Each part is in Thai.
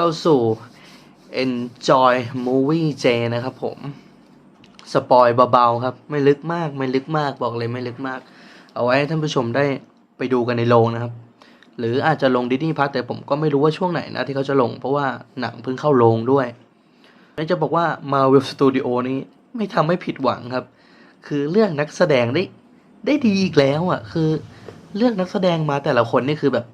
เข้าสู่ Enjoy Movie J นะครับผม สปอยเบาๆครับ ไม่ลึกมาก ไม่ลึกมากบอกเลยไม่ลึกมาก เอาไว้ให้ท่านผู้ชมได้ไปดูกันในโรงนะครับ หรืออาจจะลงดิสนีย์พัทแต่ผมก็ไม่รู้ว่าช่วงไหนนะที่เขาจะลง เพราะว่าหนังเพิ่งเข้าโรงด้วยและจะบอกว่า Marvel Studio นี้ไม่ทำให้ผิดหวังครับ คือเรื่องนักแสดงได้ได้ดีอีกแล้วอะ คือเลือกนักแสดงมาแต่ละคนนี่คือแบบ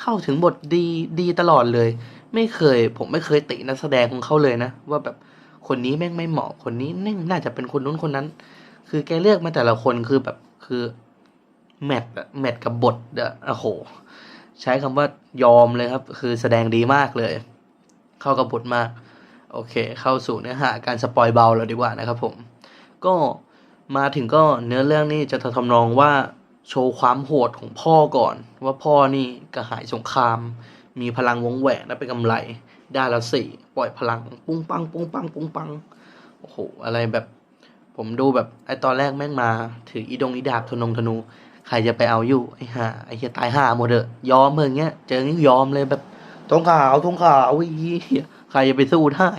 เข้าถึงบทดีดีตลอดเลย ไม่เคย ผมไม่เคยตินักแสดงของเขาเลยนะ ว่าแบบคนนี้แม่งไม่เหมาะคนนี้แม่งน่าจะเป็นคนนู้นคนนั้น คือแกเลือกมาแต่ละคนคือแบบคือแมทอะแมทกับบทอะโอ้โห ใช้คำว่ายอมเลยครับ คือแสดงดีมากเลย เข้ากับบทมาก โอเค เข้าสู่เนื้อหาการสปอยเบาแล้วดีกว่านะครับผม ก็มาถึงก็เนื้อเรื่องนี่จะทำนองว่าโชว์ความโหดของพ่อก่อน ว่าพ่อนี่กระหายสงคราม มีพลังวงแหวนและเป็นกำไรได้ละสี่ปล่อยพลัง ปุ้งปัง ปุ้งปัง ปุ้งปังโอ้โหอะไรแบบ ผมดูแบบไอตอนแรกแม่งมา ถืออีดงอีดาบธนงธนู ใครจะไปเอาอยู่ไอห่าไอเหี้ยตายห่าหมดเถอะยอมเมืองเงี้ย เจองี้ยอมเลยแบบทงขาวทงขาวไอ้เหี้ยใครจะไปสู้ได้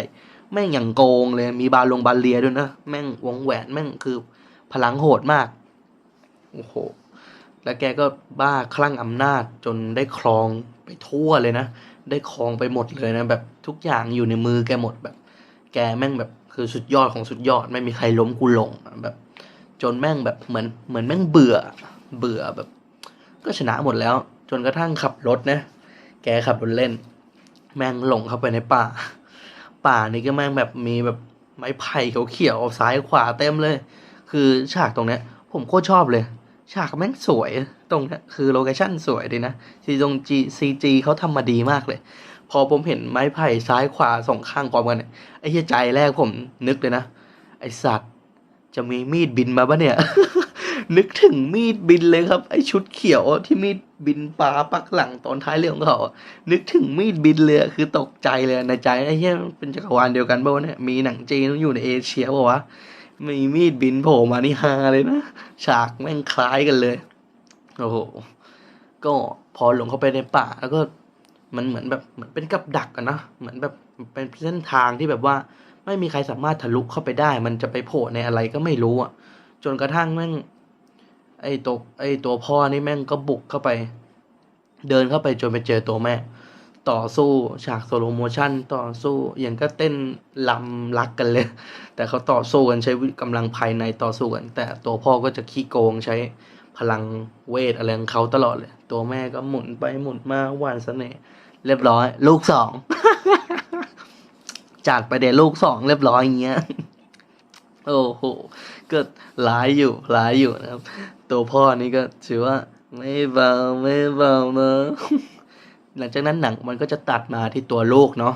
แม่งอย่างโกงเลยมีบาลงบาเลียด้วยนะ แม่งวงแหวนแม่งคือพลังโหดมาก โอ้โห แล้วแกก็บ้าคลั่งอำนาจจนได้ครองไปทั่วเลยนะ ได้ครองไปหมดเลยนะแบบทุกอย่างอยู่ในมือแกหมดแบบ แกแม่งแบบคือสุดยอดของสุดยอดไม่มีใครล้มกูลงแบบ จนแม่งแบบเหมือนเหมือนแม่งเบื่อเบื่อแบบ ก็ชนะหมดแล้ว จนกระทั่งขับรถนะ แกขับรถเล่น แม่งหลงเข้าไปในป่า ป่านี่ก็แม่งแบบมีแบบไม้ไผ่เขียวๆซ้ายขวาเต็มเลย คือฉากตรงเนี้ย ผมโคตรชอบเลย ฉากแม่งสวยตรงนี้คือโลเคชั่นสวยดีนะซีจงจีซีจีเขาทำมาดีมากเลย พอผมเห็นไม้ไผ่ซ้ายขวาสองข้างพร้อมกันเนี่ยไอ้เหี้ยใจแรกผมนึกเลยนะ ไอสัตว์จะมีมีดบินมาปะเนี่ย นึกถึงมีดบินเลยครับ ไอชุดเขียวที่มีดบินปลาปักหลังตอนท้ายเรื่องของเขา นึกถึงมีดบินเลยคือตกใจเลยในใจไอ้เหี้ยเป็นจักรวาลเดียวกันป่าวะเนี่ยมีหนังจีนอยู่ในเอเชียป่าวะ มีมีดบินโผล่มานี่ฮาเลยนะ ฉากแม่งคล้ายกันเลย โอ้โห ก็พอหลงเข้าไปในป่า แล้วก็มันเหมือนแบบเหมือนเป็นกับดักอะนะ เหมือนแบบเป็นเส้นทางที่แบบว่า ไม่มีใครสามารถทะลุเข้าไปได้ มันจะไปโผล่ในอะไรก็ไม่รู้อะจนกระทั่งแม่ง ไอ้ตัวไอ้ตัวพ่อนี่แม่งก็บุกเข้าไป เดินเข้าไปจนไปเจอตัวแม่ ต่อสู้ฉากโซโลโมชันต่อสู้อย่างก็เต้นลำรักกันเลย แต่เขาต่อสู้กันใช้กำลังภายในต่อสู้กัน แต่ตัวพ่อก็จะขี้โกงใช้พลังเวทอะไรของเขาตลอดเลย ตัวแม่ก็หมุนไปหมุนมาหวานเสน่ห์เรียบร้อย ลูกสองจัดไปเดลูกสองเรียบร้อยอย่างเงี้ยโอ้โหก็หลายอยู่หลายอยู่นะครับ ตัวพ่อนี่ก็ถือว่า ไม่เบาไม่เบาเนะ หลังจากนั้นหนังมันก็จะตัดมาที่ตัวลูกเนาะ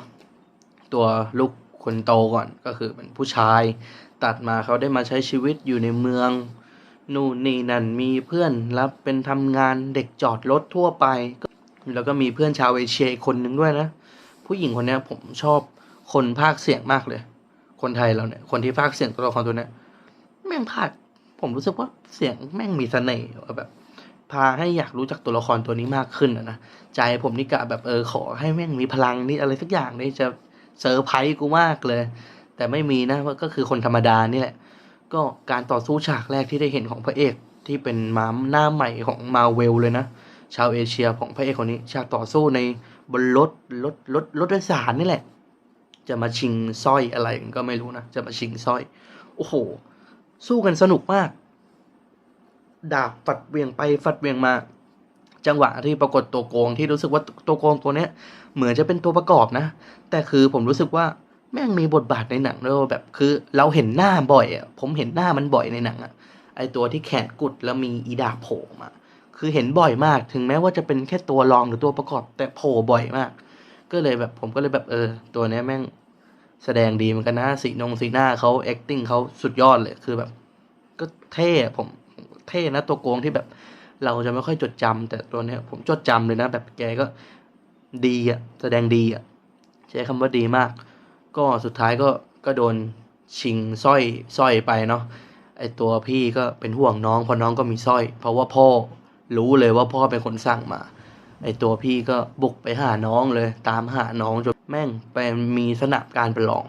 ตัวลูกคนโตก่อนก็คือเป็นผู้ชาย ตัดมาเขาได้มาใช้ชีวิตอยู่ในเมืองนู่นนี่นั่นมีเพื่อนรับเป็นทำงานเด็กจอดรถทั่วไป แล้วก็มีเพื่อนชาวเอเชียคนหนึ่งด้วยนะ ผู้หญิงคนนี้ผมชอบคนภาคเสียงมากเลย คนไทยเราเนี่ย คนที่ภาคเสียงตัวละครตัวนี้แม่งภาคผมรู้สึกว่าเสียงแม่งมีเสน่ห์แบบ พาให้อยากรู้จักตัวละครตัวนี้มากขึ้นนะใจผมนี่กะแบบเออขอให้แม่งมีพลังนี่อะไรสักอย่างนี่จะเซอร์ไพรส์กูมากเลย แต่ไม่มีนะก็คือคนธรรมดานี่แหละ ก็การต่อสู้ฉากแรกที่ได้เห็นของพระเอกที่เป็นม้ามหน้าใหม่ของมาเวลเลยนะ ชาวเอเชียของพระเอกคนนี้ ฉากต่อสู้ในบนรถรถรถรถโดยสารนี่แหละ จะมาชิงสร้อยอะไรก็ไม่รู้นะ จะมาชิงสร้อย โอ้โห สู้กันสนุกมาก ดาบฝัดเวียงไปฝัดเวียงมา จังหวะที่ปรากฏตัวโกงที่รู้สึกว่าตัวโกงตัวเนี้ยเหมือนจะเป็นตัวประกอบนะ แต่คือผมรู้สึกว่าแม่งมีบทบาทในหนังด้วยว่าแบบคือเราเห็นหน้าบ่อยอะผมเห็นหน้ามันบ่อยในหนังอะไอตัวที่แขนกุดแล้วมีอีดาโผล่มาคือเห็นบ่อยมากถึงแม้ว่าจะเป็นแค่ตัวรองหรือตัวประกอบ แต่โผล่บ่อยมาก ก็เลยแบบผมก็เลยแบบเออ ตัวเนี้ยแม่งแสดงดีเหมือนกันนะสีนงสีหน้าเขา acting เขาสุดยอดเลยคือแบบ ก็เท่ผม เท่นะตัวโกงที่แบบ เราจะไม่ค่อยจดจำแต่ตัวเนี้ยผมจดจำเลยนะ แบบแกก็ดีอะแสดงดีอะใช้คำว่าดีมาก ก็สุดท้ายก็ก็โดนชิงสร้อยสร้อยไปเนาะไอตัวพี่ก็เป็นห่วงน้องเพราะน้องก็มีสร้อย เพราะว่าพ่อรู้เลยว่าพ่อเป็นคนสั่งมา ไอตัวพี่ก็บุกไปหาน้องเลย ตามหาน้องจนแม่งไปมีสนามการประลอง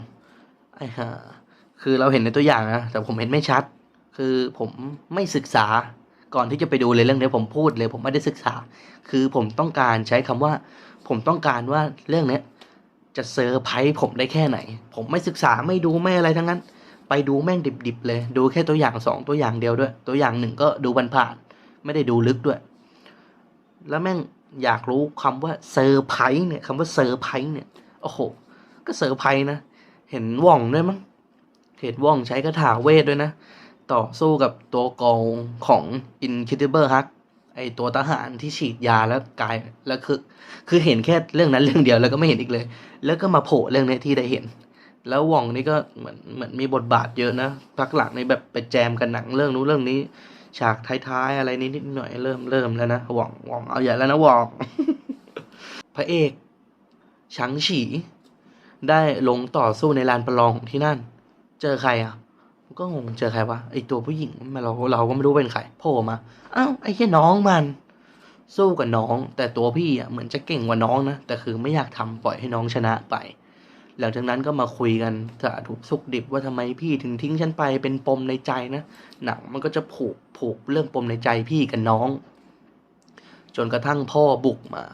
ไอ้ห่าคือเราเห็นในตัวอย่างนะแต่ผมเห็นไม่ชัด คือผมไม่ศึกษาก่อนที่จะไปดูเลยเรื่องนี้ผมพูดเลยผมไม่ได้ศึกษา คือผมต้องการใช้คำว่า ผมต้องการว่าเรื่องเนี้ยจะเซอร์ไพรส์ผมได้แค่ไหน ผมไม่ศึกษาไม่ดูไม่อะไรทั้งนั้น ไปดูแม่งดิบๆเลย ดูแค่ตัวอย่างสองตัวอย่างเดียวด้วย ตัวอย่างหนึ่งก็ดูผ่านๆไม่ได้ดูลึกด้วย แล้วแม่งอยากรู้คำว่าเซอร์ไพรส์เนี่ยคำว่าเซอร์ไพรส์เนี่ยโอ้โหก็เซอร์ไพรส์นะ เห็นว่องด้วยมั้งเห็นว่องใช้คาถาเวทด้วยนะ ต่อสู้กับตัวกองของ Incredible Hulk ไอตัวทหารที่ฉีดยาแล้วกลายแล้วคือ คือเห็นแค่เรื่องนั้นเรื่องเดียวแล้วก็ไม่เห็นอีกเลย แล้วก็มาโผล่เรื่องนี้ที่ได้เห็น แล้ววองนี่ก็เหมือนเหมือนมีบทบาทเยอะนะพักหลังในแบบไปแจมกันหนังเรื่องนู้นเรื่องนี้ ฉากท้ายๆอะไรนิดหน่อยเริ่มเริ่มแล้วนะวองวองเอาใหญ่แล้วนะวองพระเอกชังฉีได้ลงต่อสู้ในลานประลองของที่นั่น เจอใครอะ ก็งงเจอใครวะไอตัวผู้หญิงมาเราเราก็ไม่รู้เป็นใครโผล่มาอ้าวไอ้แค่น้องมัน สู้กับน้อง แต่ตัวพี่อะเหมือนจะเก่งกว่าน้องนะแต่คือไม่อยากทำปล่อยให้น้องชนะไป หลังจากนั้นก็มาคุยกันสาธุสุกดิบว่าทำไมพี่ถึงทิ้งฉันไปเป็นปมในใจนะหนังมันก็จะผูกผูกเรื่องปมในใจพี่กับน้อง จนกระทั่งพ่อบุกมา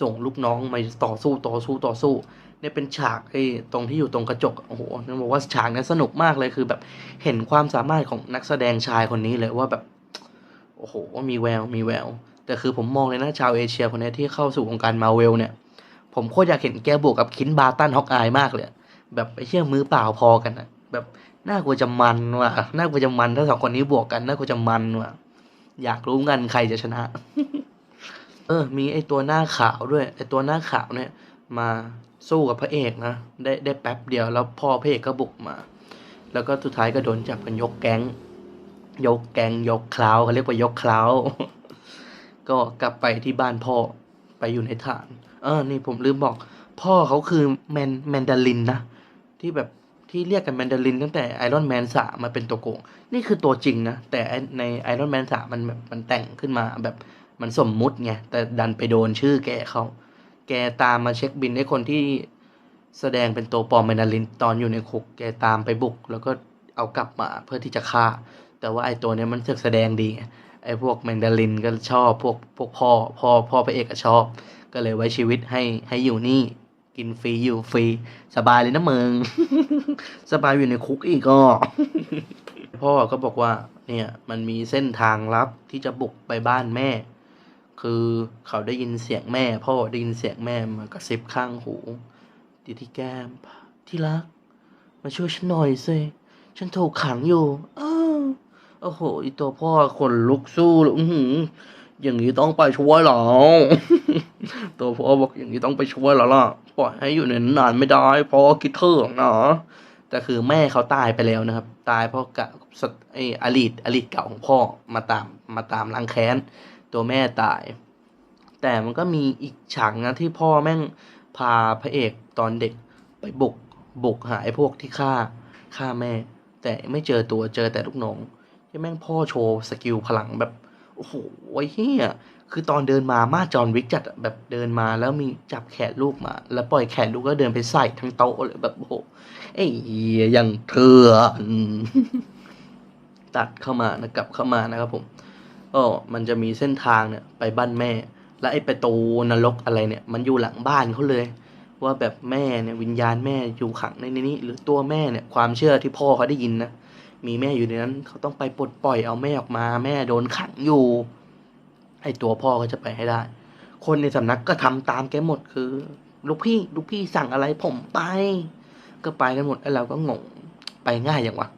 ส่งลูกน้องมาต่อสู้ต่อสู้ต่อสู้ เนี่ยเป็นฉากไอ้ตรงที่อยู่ตรงกระจกโอ้โหนั่นบอกว่าฉากนี้สนุกมากเลยคือแบบเห็นความสามารถของนักแสดงชายคนนี้เลยว่าแบบโอ้โหมีแววมีแวว แต่คือผมมองเลยนะชาวเอเชียคนนี้ที่เข้าสู่วงการมาเวลเนี่ย ผมโคตรอยากเห็นแกบวกกับคินบาร์ตันฮอกอายมากเลย แบบไอ้เชี่ยมือเปล่าพอกันอะแบบน่ากลัวจะมันว่ะน่ากลัวจะมันถ้าสองคนนี้บวกกันน่ากลัวจะมันว่ะอยากรู้กันใครจะชนะ เออ มีไอ้ตัวหน้าขาวด้วยไอ้ตัวหน้าขาวเนี่ย มา สู้กับพระเอกนะได้ได้แป๊บเดียวแล้วพ่อพระเอกก็บุกมา แล้วก็สุดท้ายก็โดนจับกันยกแก๊ง ยกแก๊งยกคลาวเขาเรียกว่ายกคลาวก็กลับไปที่บ้านพ่อไปอยู่ในฐาน เออ นี่ผมลืมบอก พ่อเขาคือแมนแมนดารินนะที่แบบที่เรียกกันแมนดารินตั้งแต่ไอรอนแมนสามาเป็นตัวโกง นี่คือตัวจริงนะ แต่ในไอรอนแมนสามันแบบมันแต่งขึ้นมาแบบมันสมมุติไง แต่ดันไปโดนชื่อแกเขา แกตามมาเช็คบินให้คนที่แสดงเป็นตัวปลอมแมนดารินตอนอยู่ในคุกแกตามไปบุก แล้วก็เอากลับมาเพื่อที่จะฆ่า แต่ว่าไอ้ตัวเนี้ยมันเสือกแสดงดีไงไอพวกแมนดารินก็ชอบพวกพวกพ่อพ่อพ่อพระเอกก็ชอบ ก็เลยไว้ชีวิตให้ให้อยู่นี่ กินฟรีอยู่ฟรีสบายเลยนะมึงสบายอยู่ในคุกอีกก็พ่อก็บอกว่าเนี่ยมันมีเส้นทางลับที่จะบุกไปบ้านแม่ คือเขาได้ยินเสียงแม่ พ่อได้ยินเสียงแม่มากระซิบข้างหูติที่แก้ม ที่รัก มาช่วยฉันหน่อยสิฉันถูกขังอยู่อ้าวโอ้โหอีตัวพ่อคนลุกสู้เลยอืออย่างนี้ต้องไปช่วยหรอตัวพ่อบอกอย่างนี้ต้องไปช่วยแล้วล่ะปล่อยให้อยู่ในนั้นนานไม่ได้เพราะว่าคิดเถึงนะแต่คือแม่เขาตายไปแล้วนะครับ ตายเพราะกะสัตไออลีตอลีตเก่าของพ่อมาตามมาตามล้างแค้น ตัวแม่ตาย แต่มันก็มีอีกฉากนะที่พ่อแม่งพาพระเอกตอนเด็กไปบุกบุกหาไอ้พวกที่ฆ่าฆ่าแม่ แต่ไม่เจอตัวเจอแต่ลูกน้องที่แม่งพ่อโชว์สกิลพลังแบบโอ้โหไอ้เฮียคือตอนเดินมามาจอนวิกจัดแบบเดินมาแล้วมีจับแขนลูกมา แล้วปล่อยแขนลูกก็เดินไปใส่ทั้งโต๊ะเลยแบบโอ้โหไอ้เหี้ยยังเถื่อนตัดเข้ามานะกลับเข้ามานะครับผม ก็มันจะมีเส้นทางเนี่ยไปบ้านแม่ และไอ้ประตูนรกอะไรเนี่ย มันอยู่หลังบ้านเขาเลย ว่าแบบแม่เนี่ยวิญญาณแม่อยู่ขังในนี้ หรือตัวแม่เนี่ยความเชื่อที่พ่อเขาได้ยินนะมีแม่อยู่ในนั้นเขาต้องไปปลดปล่อยเอาแม่ออกมา แม่โดนขังอยู่ไอ้ตัวพ่อก็จะไปให้ได้ คนในสำนักก็ทำตามแกหมดคือ ลูกพี่ลูกพี่สั่งอะไรผมไป ก็ไปกันหมดไอ้เราก็งงไปง่ายอย่างวะ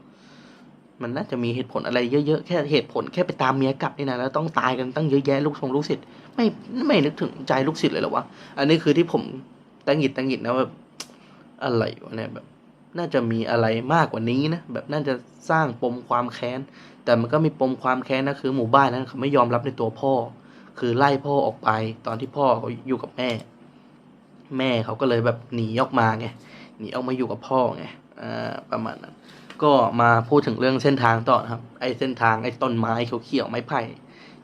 มันน่าจะมีเหตุผลอะไรเยอะๆ แค่เหตุผลแค่ไปตามเมียกลับนี่นะแล้วต้องตายกันตั้งเยอะแยะลูกทรงลูกศิษย์ไม่ไม่นึกถึงใจลูกศิษย์เลยหรอวะ อันนี้คือที่ผมตั้งหิดตั้งหิดนะแบบอะไรวะเนี่ยแบบ น่าจะมีอะไรมากกว่านี้นะแบบน่าจะสร้างปมความแค้น แต่มันก็มีปมความแค้นนะคือหมู่บ้านนั้นเขาไม่ยอมรับในตัวพ่อ คือไล่พ่อออกไป ตอนที่พ่อเขาอยู่กับแม่ แม่เขาก็เลยแบบหนีออกมาไงหนีออกมาอยู่กับพ่อไงอ่าประมาณนั้น ก็มาพูดถึงเรื่องเส้นทางต่อนะครับ ไอ้เส้นทางไอ้ต้นไม้เขียวๆไม้ไผ่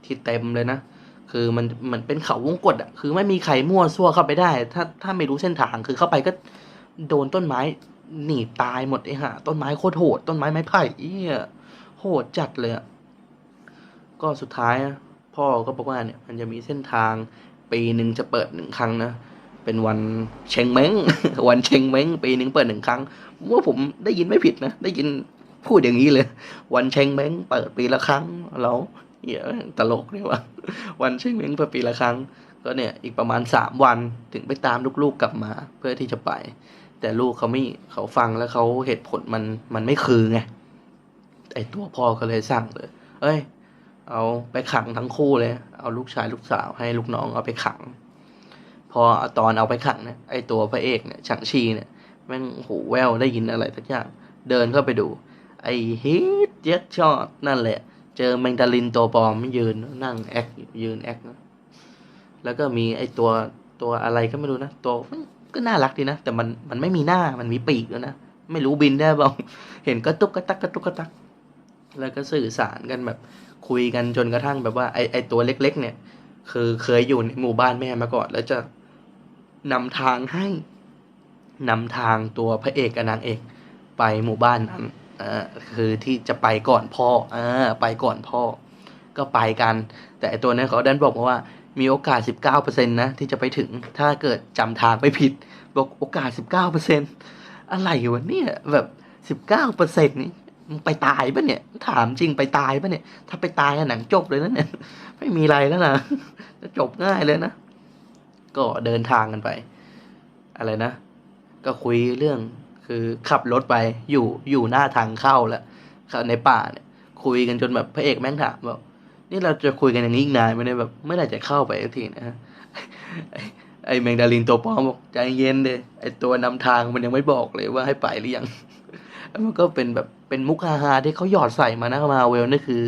ที่เต็มเลยนะคือมันเหมือนเป็นเขาวงกตอะคือไม่มีใครมั่วซั่วเข้าไปได้ ถ้าถ้าไม่รู้เส้นทางคือเข้าไปก็โดนต้นไม้หนีตายหมดไอ้ห่าต้นไม้โคตรโหดต้นไม้ไม้ไผ่เอี้ยโหดจัดเลยอะก็สุดท้ายพ่อก็บอกว่าเนี่ย มันจะมีเส้นทางปีหนึ่งจะเปิดหนึ่งครั้งนะ เป็นวันเชงเม้ง วันเชงเม้งปีหนึ่งเปิดหนึ่งครั้งว่าผมได้ยินไม่ผิดนะ ได้ยินพูดอย่างนี้เลย วันเชงเม้งเปิดปีละครั้งแล้วเหี้ยตลกเลยว่ะวันเชงเม้งเปิดปีละครั้ง ก็เนี่ยอีกประมาณสามวันถึงไปตามลูกๆกลับมา เพื่อที่จะไป แต่ลูกเขาไม่เขาฟังแล้วเขาเหตุผลมันมันไม่คือไงไอตัวพ่อก็เลยสั่งเลย เอ้ย เอาไปขังทั้งคู่เลย เอาลูกชายลูกสาวให้ลูกน้องเอาไปขัง พอตอนเอาไปขังเนี่ยไอตัวพระเอกเนี่ยฉางชีเนี่ยแม่งหูแววได้ยินอะไรสักอย่างเดินเข้าไปดู ไอฮิตเจ็ดชอบนั่นแหละ เจอแมงดาลินตัวปลอมยืนนั่งแอคยืนแอคนะแล้วก็มีไอตัวตัวอะไรก็ไม่รู้นะ ตัวก็น่ารักดีนะ แต่มันมันไม่มีหน้ามันมีปีกด้วนะไม่รู้บินได้เปล่าเห็นกระตุกกระตักกระตุกกระตัก แล้วก็สื่อสารกันแบบคุยกันจนกระทั่งแบบว่าไอไอตัวเล็ก ๆ เนี่ย คือเคยอยู่ในหมู่บ้านแม่มาก่อนแล้วจะ นำทางให้นำทางตัวพระเอกกับนางเอกไปหมู่บ้านนั้นอ่าคือที่จะไปก่อนพ่ออ่าไปก่อนพ่อ ก็ไปกัน แต่ตัวนั้นเขาดันบอกมาว่ามีโอกาส 19%นะที่จะไปถึงถ้าเกิดจำทางไม่ผิด บอกโอกาส 19%อะไรวะเนี่ยแบบ 19%นี่ไปตายปะเนี่ย ถามจริงไปตายปะเนี่ย ถ้าไปตายหนังจบเลยนะเนี่ย ไม่มีอะไรแล้วนะจะจบง่ายเลยนะ ก็เดินทางกันไป อะไรนะ ก็คุยเรื่องคือขับรถไปอยู่อยู่หน้าทางเข้าแล้วข้าในป่าเนี่ย คุยกันจนแบบพระเอกแม่งถามบอกนี่เราจะคุยกันอย่างนี้อีกนานไหมเนี่ยแบบเมื่อไหร่จะเข้าไปสักทีนะฮะไอแมงดาลินตัวปลอมบอกใจเย็นเดยไอตัวนำทางมันยังไม่บอกเลยว่าให้ไปหรือยังมันก็เป็นแบบเป็นมุกฮาๆที่เขาหยอดใส่มานะมาเวลนี่คือ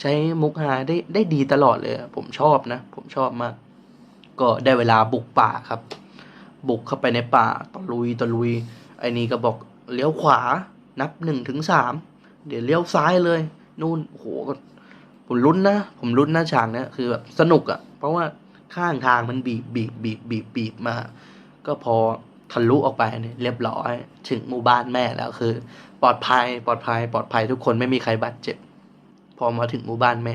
ใช้มุกฮาได้ได้ดีตลอดเลย ผมชอบนะ ผมชอบมาก ก็ได้เวลาบุกป่าครับ บุกเข้าไปในป่าตะลุยตะลุย ไอ้นี่ก็บอกเลี้ยวขวานับหนึ่งถึงสามเดี๋ยวเลี้ยวซ้ายเลย นู่นโหผมลุ้นนะ ผมลุ้นนะฉากเนี้ยคือแบบสนุกอะ่ะ เพราะว่าข้างทางมันบีบบีบบีบบีบบีบมา ก็พอทะลุออกไปเนี่ยเรียบร้อย ถึงหมู่บ้านแม่แล้วคือ ปลอดภัยปลอดภัย ปลอดภัยทุกคนไม่มีใครบาดเจ็บ พอมาถึงหมู่บ้านแม่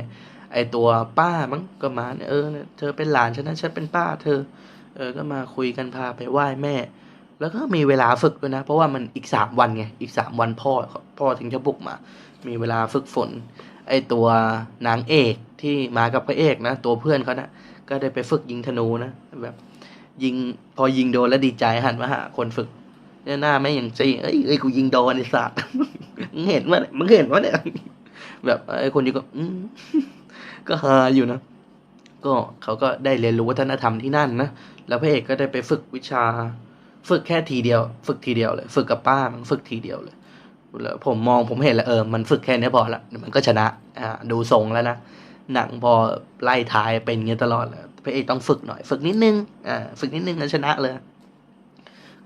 ไอตัวป้ามั้งก็มาเนี่ยเออเธอเป็นหลานฉันนะฉันเป็นป้า เธอ เออก็มาคุยกันพาไปไหว้แม่ แล้วก็มีเวลาฝึกด้วยนะ เพราะว่ามันอีกสามวันไงอีกสามวันพ่อพ่อถึงจะบุกมา มีเวลาฝึกฝน ไอตัวนางเอกที่มากับพระเอกนะ ตัวเพื่อนเขานะก็ได้ไปฝึกยิงธนูนะแบบยิงพอยิงโดนแล้วดีใจหันมาหาคนฝึกเนี่ยหน้าไม่อย่างจีเอ้ยเอ้ยกูยิงโดนไอ้สัตว์มึงเห็นว่ามึงเห็นว่าเนี่ยแบบไอ้คนนี้ก็อืม ก็ฮาอยู่นะ ก็เขาก็ได้เรียนรู้วัฒนธรรมที่นั่นนะ แล้วพระเอกก็ได้ไปฝึกวิชา ฝึกแค่ทีเดียว ฝึกทีเดียวเลย ฝึกกับป้ามันฝึกทีเดียวเลยแล้วผมมองผมเห็นแล้วเออ มันฝึกแค่นี้พอละมันก็ชนะ อ่า ดูทรงแล้วนะ หนังพอไล่ท้ายเป็นอย่างนี้ตลอดเลยพระเอกต้องฝึกหน่อย ฝึกนิดนึง อ่า ฝึกนิดนึงแล้วชนะเลย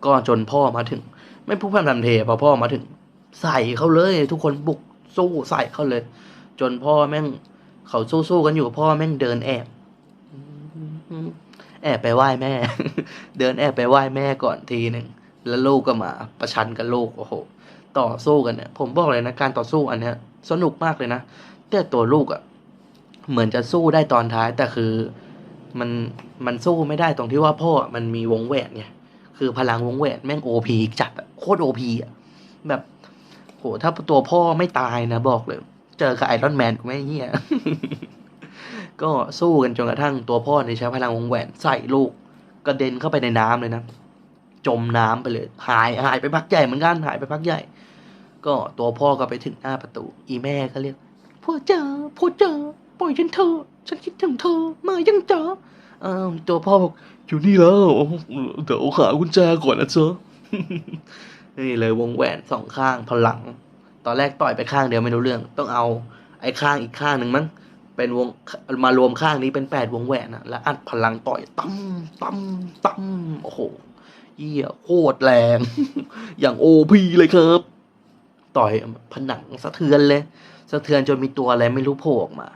ก็จนพ่อมาถึง ไม่พูดพร่ำทำเพพอพ่อมาถึง ใส่เขาเลย ทุกคนบุกสู้ใส่เขาเลย จนพ่อแม่ง เขาสู้ๆกันอยู่พ่อแม่งเดินแอบแอบไปไหว้แม่ เดินแอบไปไหว้แม่ก่อนทีหนึ่งแล้วลูกก็มาประชันกับลูกโอ้โห ต่อสู้กันเนี่ยผมบอกเลยนะการต่อสู้อันเนี้ย สนุกมากเลยนะแต่ตัวลูกอะ่ะ เหมือนจะสู้ได้ตอนท้ายแต่คือมันมันสู้ไม่ได้ตรงที่ว่าพ่อมันมีวงแหวนไงคือพลังวงแหวนแม่งโอพีจัดอะโคตรโอพีอะแบบโหถ้าตัวพ่อไม่ตายนะบอกเลย เจอกับไอรอนแมนกูไม่เฮียก็สู้กันจนกระทั่งตัวพ่อในยใช้พลังวงแหวนใส่ลูกกระเด็นเข้าไปในน้ำเลยนะ จมน้ำไปเลย หายหายไปพักใหญ่เหมือนกันหายไปพักใหญ่ ก็ตัวพ่อก็ไปถึงหน้าประตู อีแม่ก็เรียกพ่อจ๋าพ่อจ๋าปล่อยฉันเถอะฉันคิดถึงเธอมายังจ๋าเออตัวพ่อบอกอยู่นี่แล้วเดี๋ยวหากุญแจก่อนนะเจ๊ะนี่เลยวงแหวนสองข้างพลัง ตอนแรกต่อยไปข้างเดียวไม่รู้เรื่อง ต้องเอาไอ้ข้างอีกข้างหนึ่งมั้งเป็นวงมารวมข้างนี้เป็นแปดวงแหวนอะแล้วอัดพลังต่อยตั้มตั้มตั้มโอ้โหเยี่ยโคตรแรง อย่างโอพีเลยครับ ต่อยผนังสะเทือนเลย สะเทือนจนมีตัวอะไรไม่รู้โผล่ออกมา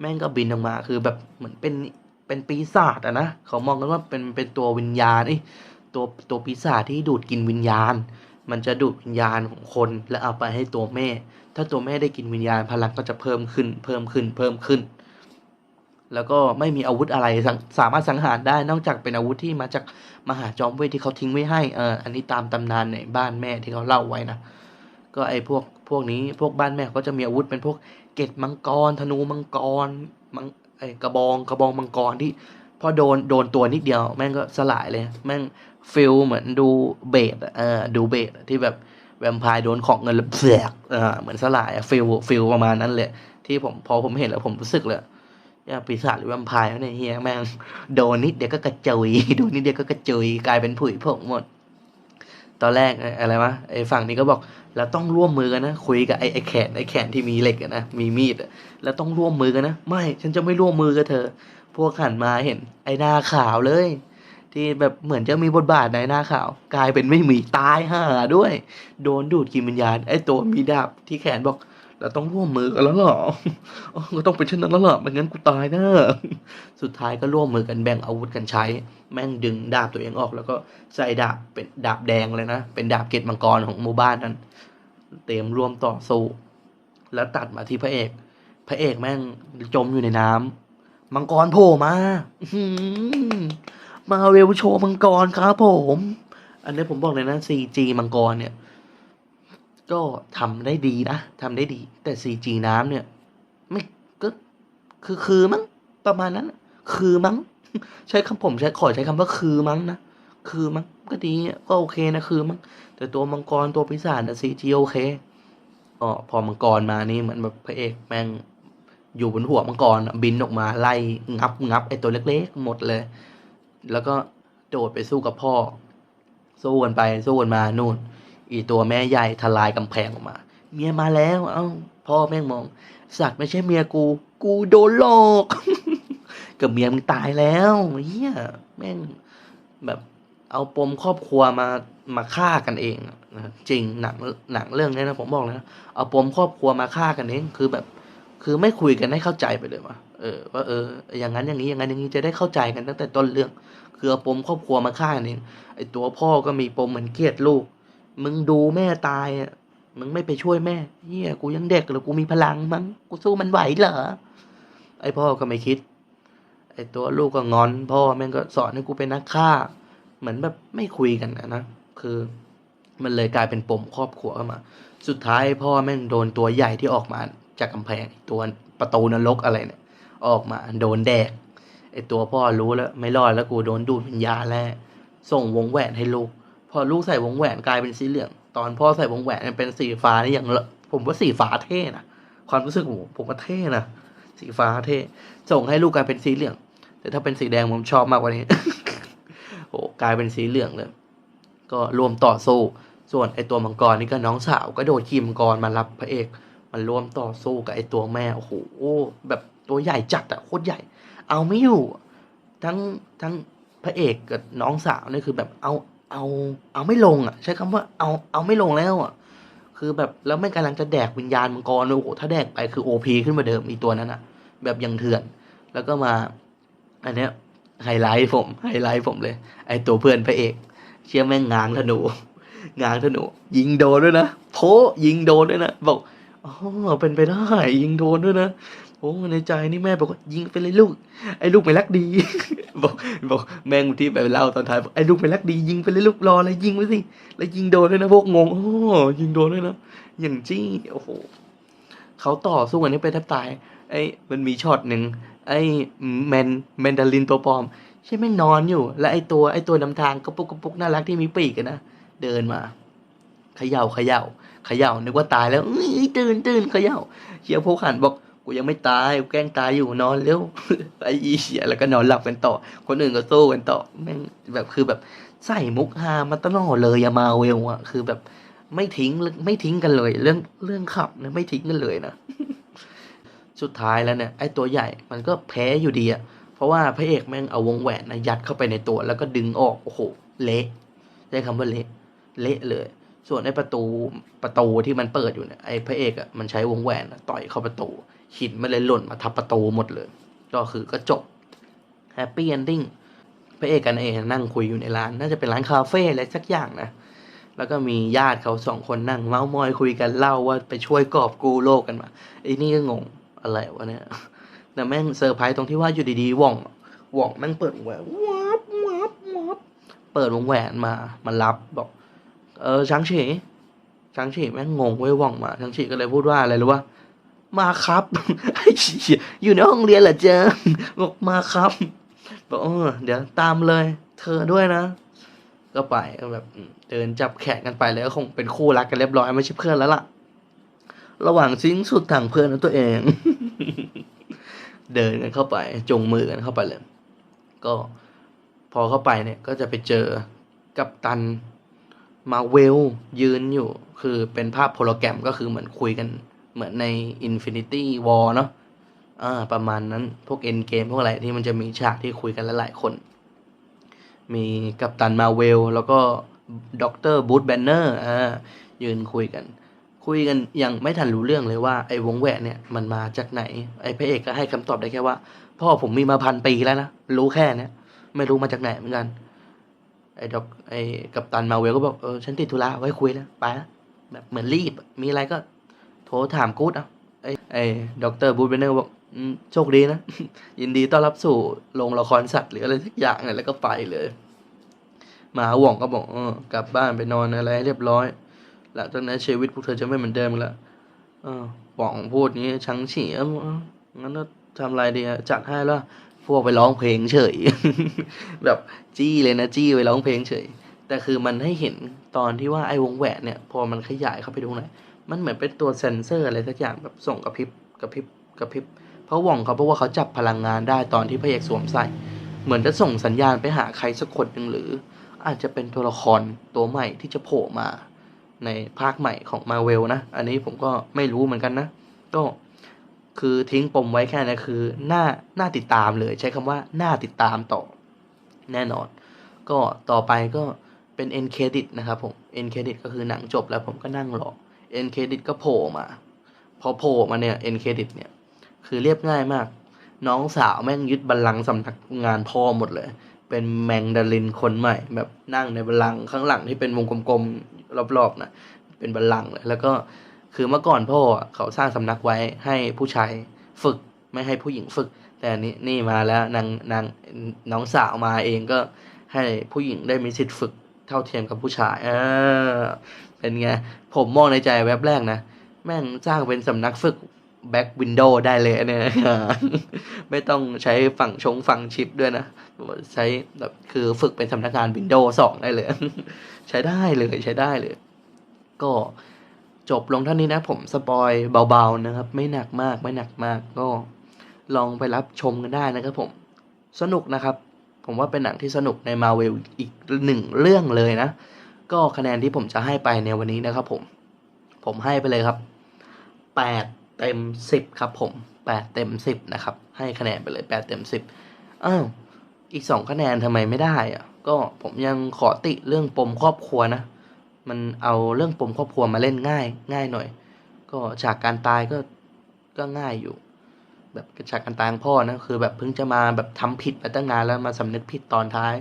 แม่งก็บินออกมาคือแบบเหมือนเป็นเป็นปีศาจอะนะเขามองกันว่าเป็นเป็นตัววิญญาณไอ้ตัวตัวปีศาจที่ดูดกินวิญญาณ มันจะดูดวิญญาณของคนแล้วเอาไปให้ตัวแม่ ถ้าตัวแม่ได้กินวิญญาณพลังก็จะเพิ่มขึ้น เพิ่มขึ้น เพิ่มขึ้น แล้วก็ไม่มีอาวุธอะไรสังสามารถสังหารได้นอกจากเป็นอาวุธที่มาจากมหาจอมเวทที่เขาทิ้งไว้ให้เอออันนี้ตามตำนานในบ้านแม่ที่เขาเล่าไว้นะก็ไอ้พวกพวกนี้พวกบ้านแม่ก็จะมีอาวุธเป็นพวกเกตมังกร ธนูมังกรมังไอ้กระบองกระบองมังกรที่ พอโดนโดนตัวนิดเดียว แม่งก็สลายเลย แม่งฟิลเหมือนดูเบสอะเออดูเบสที่แบบแวมไพร์โดนของเงินแล้วเสียกเออเหมือนสลายอะฟิลฟิลประมาณนั้นเลย ที่ผมพอผมเห็นแล้วผมรู้สึกเลยเนี่ยปีศาจหรือแวมไพร์เนี่ยเฮียแม่งโดนนิดเดียวก็กระจุยโดนนิดเดียวก็กระจุยกลายเป็นผุยผงหมด ตอนแรกอะไรวะไอ้ฝั่งนี้ก็บอกเราต้องร่วมมือกันนะ คุยกับไอ้ไอ้แขนไอ้แขนที่มีเหล็กนะมีมีดแล้วต้องร่วมมือกันนะ ไม่ฉันจะไม่ร่วมมือกับเธอ พวกหันมาเห็น ไอ้หน้าขาวเลย ที่แบบเหมือนจะมีบทบาทในหน้าขาว กลายเป็นไม่มีตายห่าด้วย โดนดูดกินวิญญาณไอ้ตัวมีดาบที่แขนบอกเราต้องร่วมมือกันแล้วเหรอก็ต้องเป็นเช่นนั้นแล้วเหรอไม่งั้นกูตายแนะสุดท้ายก็ร่วมมือกันแบ่งอาวุธกันใช้ แม่งดึงดาบตัวเองออก แล้วก็ใส่ดาบเป็นดาบแดงเลยนะ เป็นดาบเกตมังกรของหมู่บ้านนั้น เตรียมร่วมต่อสู้ แล้วตัดมาที่พระเอก พระเอกแม่งจมอยู่ในน้ำ มังกรโผล่มาอื้อหือมาเวลโชว์มังกรครับผม อันนี้ผมบอกเลยนะ CG มังกรเนี่ย ก็ทำได้ดีนะทำได้ดี แต่ CG น้ำเนี่ย ไม่ก็คือคือมั้งประมาณนั้น คือมั้งใช้คำผมใช้ขอใช้คำว่าคือมั้งนะคือมั้งก็ดีก็โอเคนะคือมั้งแต่ตัวมังกรตัวปีศาจนะ CG โอเคอ๋อพอมังกรมานี่เหมือนแบบพระเอกแม่ง อยู่บนหัวมังกรบินออกมาไล่งับงับไอตัวเล็กๆ หมดเลย แล้วก็โดดไปสู้กับพ่อ สู้กันไปสู้กันมานู่น อีตัวแม่ใหญ่ทลายกำแพงออกมา เมียมาแล้ว เอ้า พ่อแม่งมอง สัตว์ไม่ใช่เมียกู กูโดนหลอกกับเมียมึงตายแล้วเฮียแม่งแบบเอาปมครอบครัวมามาฆ่ากันเองนะจริงหนังหนังเรื่องนี้นะผมบอกเลยนะเอาปมครอบครัวมาฆ่ากันเองคือแบบ คือไม่คุยกันให้เข้าใจไปเลยว่ะเออว่าเออ อย่างนั้นอย่างนี้อย่างนั้นอย่างนี้จะได้เข้าใจกันตั้งแต่ต้นเรื่อง คือปมครอบครัวมาฆ่ากันเองไอตัวพ่อก็มีปมเหมือนเกลียดลูก มึงดูแม่ตายอะมึงไม่ไปช่วยแม่เฮียกูยังเด็กหรือกูมีพลังมั้งกูสู้มันไหวเหรอไอพ่อก็ไม่คิด ไอตัวลูกก็งอน พ่อแม่งก็สอนให้กูเป็นนักฆ่า เหมือนแบบไม่คุยกันนะนะคือ มันเลยกลายเป็นปมครอบครัวเข้ามา สุดท้ายพ่อแม่งโดนตัวใหญ่ที่ออกมา จากกำแพงตัวประตูนรกอะไรเนี่ยออกมาโดนแดกไอตัวพ่อรู้แล้ว ไม่รอดแล้วกูโดนดูดวิญญาแล้ว ส่งวงแหวนให้ลูก พอลูกใส่วงแหวนกลายเป็นสีเหลือง ตอนพ่อใส่วงแหวนมันเป็นสีฟ้านี่อย่างละผมว่าสีฟ้าเท่นะความรู้สึกผมผมว่าเท่นะสีฟ้าเท่ ส่งให้ลูกกลายเป็นสีเหลือง แต่ถ้าเป็นสีแดงผมชอบมากกว่านี้โอ้กลายเป็นสีเหลืองเลย ก็รวมต่อสู้ส่วนไอตัวมังกรนี่ก็น้องสาวก็โดดขี่มังกรมารับพระเอก มันร่วมต่อสู้กับไอตัวแม่โอ้โหแบบตัวใหญ่จัดอะโคตรใหญ่ เอาไม่อยู่ ทั้งทั้งพระเอกกับน้องสาวนี่คือแบบเอาเอาเอาไม่ลงอะใช้คำว่าเอาเอาไม่ลงแล้วอะคือแบบแล้วไม่กำลังจะแดกวิญญาณมังกรโอ้โหถ้าแดกไปคือโอพีขึ้นมาเดิมอีตัวนั้นอะแบบยังเถื่อน แล้วก็มา อันเนี้ยไฮไลท์ผมไฮไลท์ผมเลย ไอตัวเพื่อนพระเอก เชื่อแม่งงางธนูงางธนู ยิงโดนด้วยนะโพยิงโดนด้วยนะบอก อ๋อเป็นไปได้ ยิงโดนด้วยนะโอ้ในใจนี่แม่บอกว่ายิงไปเลยลูก ไอ้ลูกไม่รักดี บอกบอกแม่งที่ไปเล่าตอนท้ายบอกไอ้ลูกไม่รักดียิงไปเลยลูกรออะไรยิงไปสิแล้วยิงโดนด้วยนะพวกงงโอ้ยิงโดนด้วยนะอย่างจี้โอ้โหเขาต่อสู้กันนี่ไปแทบตาย ไอ้มันมีช็อตหนึ่งไอ้แมนแมนดารินตัวปลอมใช่แม่งนอนอยู่ แล้วไอ้ตัวไอ้ตัวนำทางกระปุกกระปุกน่ารักที่มีปีกนะเดินมา เขย่าเขย่าเขย่านึกว่าตายแล้วเอ้ยตื่นตื่นเขย่าเชียร์พวกขันบอกกูยังไม่ตายกูแกล้งตายอยู่นอนเร็วไอ้อีเฉียแล้วก็นอนหลับกันต่อ คนอื่นก็สู้กันต่อแม่งแบบคือแบบใส่มุกฮามาตลอดเลยอะมาเวลอะคือแบบไม่ทิ้งไม่ทิ้งกันเลย เรื่องเรื่องขับเนี่ยไม่ทิ้งกันเลยนะสุดท้ายแล้วเนี่ยไอ้ตัวใหญ่มันก็แพ้อยู่ดีอะเพราะว่าพระเอกแม่งเอาวงแหวนนะยัดเข้าไปในตัว แล้วก็ดึงออกโอ้โหเละใช้คำว่าเละเละเลย ส่วนไอ้ประตูประตูที่มันเปิดอยู่เนี่ยไอ้พระเอกอะมันใช้วงแหวนต่อยเข้าประตูหินมันเลยหล่นมาทับประตูหมดเลย ก็คือก็จบแฮปปี้เอนดิ้งพระเอกกันเองนั่งคุยอยู่ในร้าน น่าจะเป็นร้านคาเฟ่อะไรสักอย่างนะแล้วก็มีญาติเขาสองคนนั่งเมาส์มอยคุยกันเล่าว่าไปช่วยกอบกู้โลกกันมาไอ้นี่ก็งงอะไรวะเนี่ยแต่แม่งเซอร์ไพรส์ตรงที่ว่าอยู่ดีๆว่องว่องแม่งเปิดวงแหวนวับวับวับเปิดวงแหวนมามารับบอก เออช้างฉีช้างฉีแม่งงงเว้ยว่องมาช้างฉีก็เลยพูดว่าอะไรรู้ว่ามาครับไอ้เหี้ยอยู่ในห้องเรียนเหรอเจ๊บอกมาครับบอกเออเดี๋ยวตามเลย เธอด้วยนะ ก็ไปก็แบบเดินจับแขนกันไปเลยก็คงเป็นคู่รักกันเรียบร้อยไม่ใช่เพื่อนแล้วล่ะ ระหว่างสิ้นสุดทางเพื่อนตัวเอง เดินกันเข้าไปจงมือกันเข้าไปเลย ก็พอเข้าไปเนี่ยก็จะไปเจอกับตัน มาเวลยืนอยู่ คือเป็นภาพโพโลแกรมก็คือเหมือนคุยกันเหมือนใน Infinity War เนาะอ่าประมาณนั้นพวก End Game พวกอะไรที่มันจะมีฉากที่คุยกันหลายๆคน มีกัปตันมาเวลแล้วก็ด็อกเตอร์บูธแบนเนอร์อ่ายืนคุยกัน คุยกันยังไม่ทันรู้เรื่องเลยว่าไอ้วงแหวนเนี่ยมันมาจากไหน ไอ้พระเอกก็ให้คำตอบได้แค่ว่า พ่อผมมีมาพันปีแล้วนะ รู้แค่เนี้ยไม่รู้มาจากไหนเหมือนกัน ไอ้ด็อกไอ้กัปตันมาเวลก็บอกเออฉันติดธุระไว้คุยแล้วไปละแบบเหมือนรีบมีอะไรก็โทรถามกู๊ดเอาไอ้ไอ้ด็อกเตอร์บูธแบนเนอร์บอกโชคดีนะ ยินดีต้อนรับสู่โรงละครสัตว์หรืออะไรสักอย่างเนี่ยแล้วก็ไปเลยหมาหว่องก็บอกเออกลับบ้านไปนอนอะไรให้เรียบร้อย หลังจากนั้นชีวิตพวกเธอจะไม่เหมือนเดิมล้วเออหว่องพูดนี้ชังฉีเออเอองั้นก็ทำอะไรดีจัดให้แล้ว พวกไปร้องเพลงเฉย แบบจี้เลยนะจี้ไปร้องเพลงเฉย แต่คือมันให้เห็นตอนที่ว่าไอ้วงแหวนเนี่ย พอมันขยายเข้าไปดูหน่อยมันเหมือนเป็นตัวเซนเซอร์อะไรสักอย่างแบบส่งกระพริบกระพริบกระพริบเพราะว่องเขาเพราะว่าเขาจับพลังงานได้ตอนที่พระเอกสวมใส่ เหมือนจะส่งสัญญาณไปหาใครสักคนหนึ่งหรือ อาจจะเป็นตัวละครตัวใหม่ที่จะโผล่มา ในภาคใหม่ของมาเวลนะ อันนี้ผมก็ไม่รู้เหมือนกันนะ ก็ คือทิ้งปมไว้แค่นี้นคือหน้าหน้าติดตามเลย ใช้คำว่าหน้าติดตามต่อแน่นอน ก็ต่อไปก็เป็น end credit นะครับผม end credit ก็คือหนังจบแล้วผมก็นั่งรอ end credit ก็โผล่มา พอโผล่มาเนี่ย end credit เนี่ยคือเรียบง่ายมาก น้องสาวแม่งยึดบัลลังก์สำนักงานพ่อหมดเลย เป็นแมงดารินคนใหม่ แบบนั่งในบัลลังก์ข้างหลังที่เป็นวงกลมๆรอบๆนะเป็นบัลลังก์เลยแล้วก็ คือเมื่อก่อนพ่อเขาสร้างสำนักไว้ให้ผู้ชายฝึกไม่ให้ผู้หญิงฝึก แต่นนี้นี่มาแล้วนางนางน้องสาวมาเองก็ให้ผู้หญิงได้มีสิทธิ์ฝึกเท่าเทียมกับผู้ชาย เออ เป็นไง ผมมองในใจแวบแรกนะ แม่งสร้างเป็นสำนักฝึกแบ็กวินโดว์ได้เลยเนี่ยไม่ต้องใช้ฝั่งชงฝั่งชิปด้วยนะ ใช้แบบคือฝึกเป็นสำนักงานวินโดว์สองได้เลย ใช้ได้เลยใช้ได้เลย ก็ จบลงเท่านี้นะผมสปอยเบาๆนะครับ ไม่หนักมากไม่หนักมากก็ลองไปรับชมกันได้นะครับผมสนุกนะครับ ผมว่าเป็นหนังที่สนุกในมาเวลอีกหนึ่งเรื่องเลยนะ ก็คะแนนที่ผมจะให้ไปในวันนี้นะครับผม ผมให้ไปเลยครับแปดเต็มสิบครับ ผมแปดเต็มสิบนะครับ ให้คะแนนไปเลยแปดเต็มสิบอ้าวอีกสองคะแนนทำไมไม่ได้อะก็ผมยังขอติเรื่องปมครอบครัวนะ มันเอาเรื่องปมครอบครัวมาเล่นง่าย ง่ายหน่อย ก็ฉากการตายก็ก็ง่ายอยู่ แบบฉากการตายของพ่อนะคือแบบเพิ่งจะมาแบบทำผิดไปตั้งนานแล้วมาสำนึกผิดตอนท้าย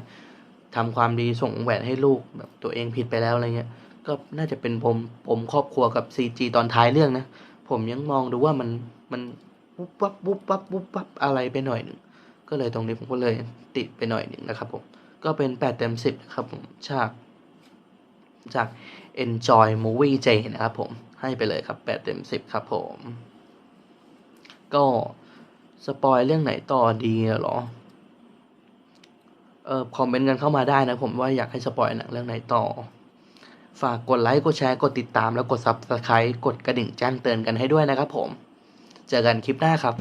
ทำความดีส่งแหวนให้ลูกแบบตัวเองผิดไปแล้วอะไรเงี้ยก็น่าจะเป็นปมปมครอบครัวกับซีจีตอนท้ายเรื่องนะ ผมยังมองดูว่ามันมันวุบวับวุบวับวุบวับอะไรไปหน่อยหนึ่งก็เลยตรงนี้ผมก็เลยติดไปหน่อยหนึ่งนะครับผมก็เป็นแปดเต็มสิบนะครับผมฉาก จาก Enjoy Movie J นะครับผมให้ไปเลยครับ8เต็ม10 ครับผม ก็สปอยเรื่องไหนต่อดีเหรอ เออคอมเมนต์กันเข้ามาได้นะผมว่าอยากให้สปอยหนังเรื่องไหนต่อ ฝากกดไลค์ กดแชร์ กดติดตามแล้วกด Subscribe กดกระดิ่งแจ้งเตือนกันให้ด้วยนะครับผม เจอกันคลิปหน้าครับ